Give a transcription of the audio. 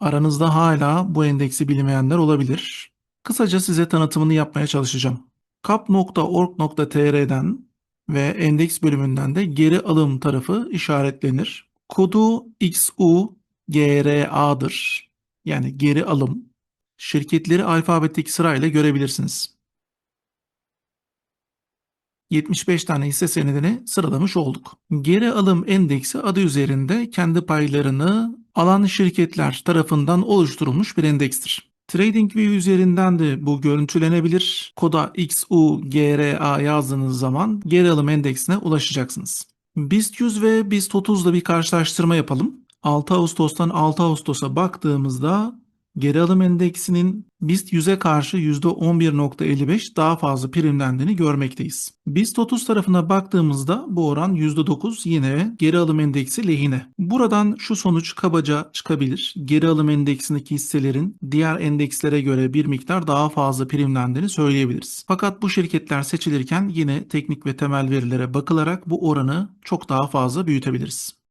Aranızda hala bu endeksi bilmeyenler olabilir. Kısaca size tanıtımını yapmaya çalışacağım. kap.org.tr'den ve endeks bölümünden de geri alım tarafı işaretlenir. Kodu XUGRA'dır. Yani geri alım. Şirketleri alfabetik sırayla görebilirsiniz. 75 tane hisse senedini sıralamış olduk. Geri alım endeksi adı üzerinde kendi paylarını alan şirketler tarafından oluşturulmuş bir endekstir. TradingView üzerinden de bu görüntülenebilir. Koda XUGRA yazdığınız zaman geri alım endeksine ulaşacaksınız. BIST 100 ve BIST 30'da bir karşılaştırma yapalım. 6 Ağustos'tan 6 Ağustos'a baktığımızda geri alım endeksinin BIST 100'e karşı %11.55 daha fazla primlendiğini görmekteyiz. BIST 30 tarafına baktığımızda bu oran %9 yine geri alım endeksi lehine. Buradan şu sonuç kabaca çıkabilir. Geri alım endeksindeki hisselerin diğer endekslere göre bir miktar daha fazla primlendiğini söyleyebiliriz. Fakat bu şirketler seçilirken yine teknik ve temel verilere bakılarak bu oranı çok daha fazla büyütebiliriz.